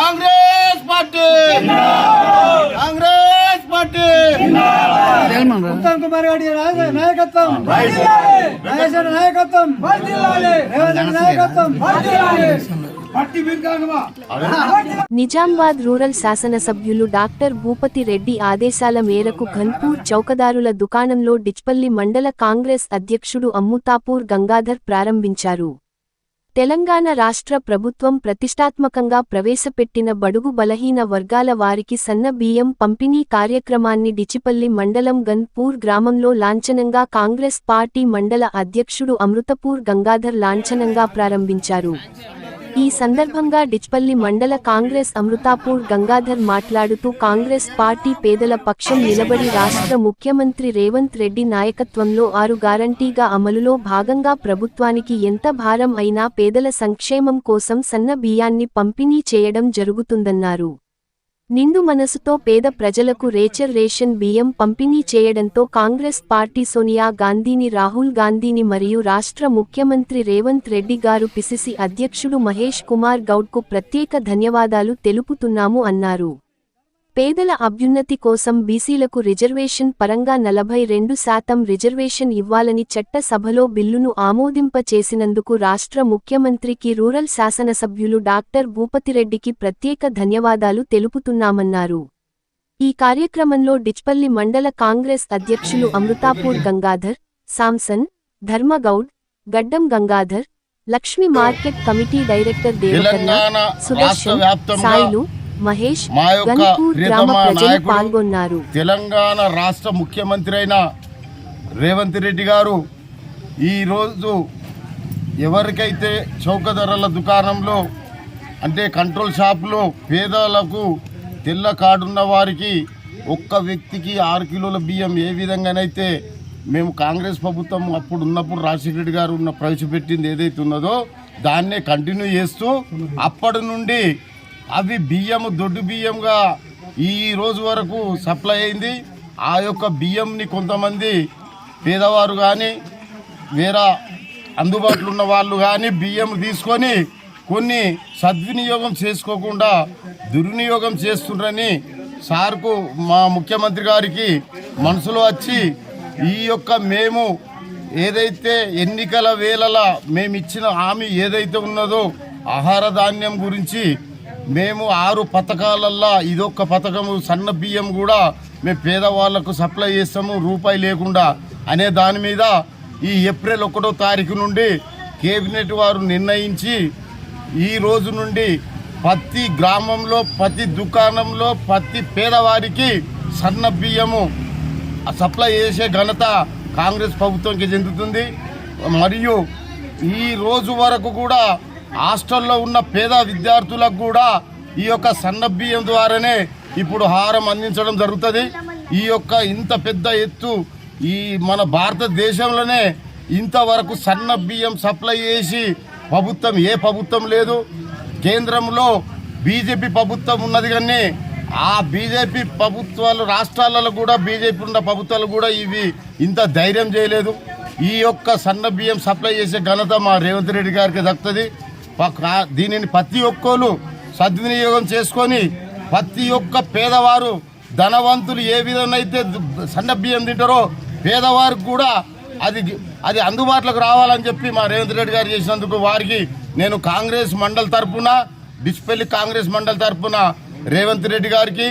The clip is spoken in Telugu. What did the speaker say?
Congress party. Congress party. Uttam Kumar Reddy నాయకత్వం. నాగేశ్వర నాయకత్వం. రేవంత్ నాయకత్వం. నిజామాబాద్ రూరల్ శాసనసభ్యులు డాక్టర్ భూపతి రెడ్డి ఆదేశాల మేరకు ఘన్పూర్ చౌకదారుల దుకాణంలో డిచ్పల్లి మండల కాంగ్రెస్ అధ్యక్షుడు అమ్ముతాపూర్ గంగాధర్ ప్రారంభించారు. తెలంగాణ రాష్ట్ర ప్రభుత్వం ప్రతిష్టాత్మకంగా ప్రవేశపెట్టిన బడుగు బలహీన వర్గాల వారికి సన్న బియ్యం పంపిణీ కార్యక్రమాన్ని డిచిపల్లి మండలం గన్పూర్ గ్రామంలో లాంఛనంగా కాంగ్రెస్ పార్టీ మండల అధ్యక్షుడు అమృతపూర్ గంగాధర్ లాంఛనంగా ప్రారంభించారు. ఈ సందర్భంగా డిచ్పల్లి మండల కాంగ్రెస్ అమృతాపూర్ గంగాధర్ మాట్లాడుతూ కాంగ్రెస్ పార్టీ పేదల పక్షం నిలబడి రాష్ట్ర ముఖ్యమంత్రి రేవంత్ రెడ్డి నాయకత్వంలో ఆరు గ్యారంటీగా అమలులో భాగంగా ప్రభుత్వానికి ఎంత భారం అయినా పేదల సంక్షేమం కోసం సన్న బియ్యాన్ని పంపిణీ చేయడం జరుగుతుందన్నారు. నిండు మనసుతో పేద ప్రజలకు రేచర్ రేషన్ బియ్యం పంపిణీ చేయడంతో కాంగ్రెస్ పార్టీ సోనియా గాంధీని రాహుల్ గాంధీని మరియు రాష్ట్ర ముఖ్యమంత్రి రేవంత్ రెడ్డి గారు పిసిసి అధ్యక్షుడు మహేష్ కుమార్ గౌడ్కు ప్రత్యేక ధన్యవాదాలు తెలుపుతున్నాము అన్నారు. పేదల అభ్యున్నతి కోసం బీసీలకు రిజర్వేషన్ పరంగా నలభై రెండు శాతం రిజర్వేషన్ ఇవ్వాలని చట్ట సభలో బిల్లును ఆమోదింపచేసినందుకు రాష్ట్ర ముఖ్యమంత్రికి రూరల్ శాసనసభ్యులు డాక్టర్ భూపతిరెడ్డికి ప్రత్యేక ధన్యవాదాలు తెలుపుతున్నామన్నారు. ఈ కార్యక్రమంలో డిచ్పల్లి మండల కాంగ్రెస్ అధ్యక్షులు Amritapur Gangadhar Samson Dharmagoud Gaddam Gangadhar Lakshmi market committee director రాష్ట్ర సుదర్శన్ సాయిలు మహేష్ మా యొక్క ప్రియతమ నాయకుడు పాల్గొన్నారు. తెలంగాణ రాష్ట్ర ముఖ్యమంత్రి అయిన రేవంత్ రెడ్డి గారు ఈరోజు ఎవరికైతే చౌక ధరల దుకాణంలో అంటే కంట్రోల్ షాపులో పేదలకు తెల్ల కార్డున్న వారికి ఒక్క వ్యక్తికి ఆరు కిలోల బియ్యం ఏ విధంగానైతే మేము కాంగ్రెస్ ప్రభుత్వం అప్పుడు ఉన్నప్పుడు రాజశేఖర రెడ్డి గారు ఉన్న ప్రవేశపెట్టింది ఏదైతే ఉన్నదో దాన్నే కంటిన్యూ చేస్తూ అప్పటి నుండి అవి బియ్యము దొడ్డు బియ్యంగా ఈ రోజు వరకు సప్లై అయింది. ఆ యొక్క బియ్యంని కొంతమంది పేదవారు కానీ వేరే అందుబాటులో ఉన్న వాళ్ళు కానీ బియ్యం తీసుకొని కొన్ని సద్వినియోగం చేసుకోకుండా దుర్వినియోగం చేస్తుండ్రని సార్కు మా ముఖ్యమంత్రి గారికి మనసులో వచ్చి ఈ యొక్క మేము ఏదైతే ఎన్నికల వేళల మేము ఇచ్చిన హామీ ఏదైతే ఉన్నదో ఆహార ధాన్యం గురించి మేము ఆరు పథకాలల్లో ఇదొక పథకము సన్న బియ్యం కూడా మేము పేదవాళ్ళకు సప్లై చేస్తాము రూపాయి లేకుండా అనే దాని మీద ఈ ఏప్రిల్ ఒకటో తారీఖు నుండి కేబినెట్ వారు నిర్ణయించి ఈ రోజు నుండి ప్రతి గ్రామంలో ప్రతి దుకాణంలో ప్రతి పేదవారికి సన్న బియ్యము సప్లై చేసే ఘనత కాంగ్రెస్ ప్రభుత్వంకి చెందుతుంది. మరియు ఈ రోజు వరకు కూడా హాస్టల్లో ఉన్న పేద విద్యార్థులకు కూడా ఈ యొక్క సన్న బియ్యం ద్వారానే ఇప్పుడు హారం అందించడం జరుగుతుంది. ఈ యొక్క ఇంత పెద్ద ఎత్తు ఈ మన భారతదేశంలోనే ఇంతవరకు సన్న బియ్యం సప్లై చేసి ప్రభుత్వం ఏ ప్రభుత్వం లేదు. కేంద్రంలో బీజేపీ ప్రభుత్వం ఉన్నది కానీ ఆ బీజేపీ ప్రభుత్వాలు రాష్ట్రాలలో కూడా బీజేపీ ఉన్న ప్రభుత్వాలు కూడా ఇవి ఇంత ధైర్యం చేయలేదు. ఈ యొక్క సన్న బియ్యం సప్లై చేసే ఘనత మా రేవంత్ రెడ్డి గారికి దక్కుతుంది. దీనిని ప్రతి ఒక్కరు సద్వినియోగం చేసుకొని ప్రతి ఒక్క పేదవారు ధనవంతులు ఏ విధంగా అయితే సన్న బియ్యం తింటారో పేదవారికి కూడా అది అది అందుబాటులోకి రావాలని చెప్పి మా రేవంత్ రెడ్డి గారు చేసినందుకు వారికి నేను కాంగ్రెస్ మండలి తరపున డిస్పెల్లి కాంగ్రెస్ మండలి తరపున రేవంత్ రెడ్డి గారికి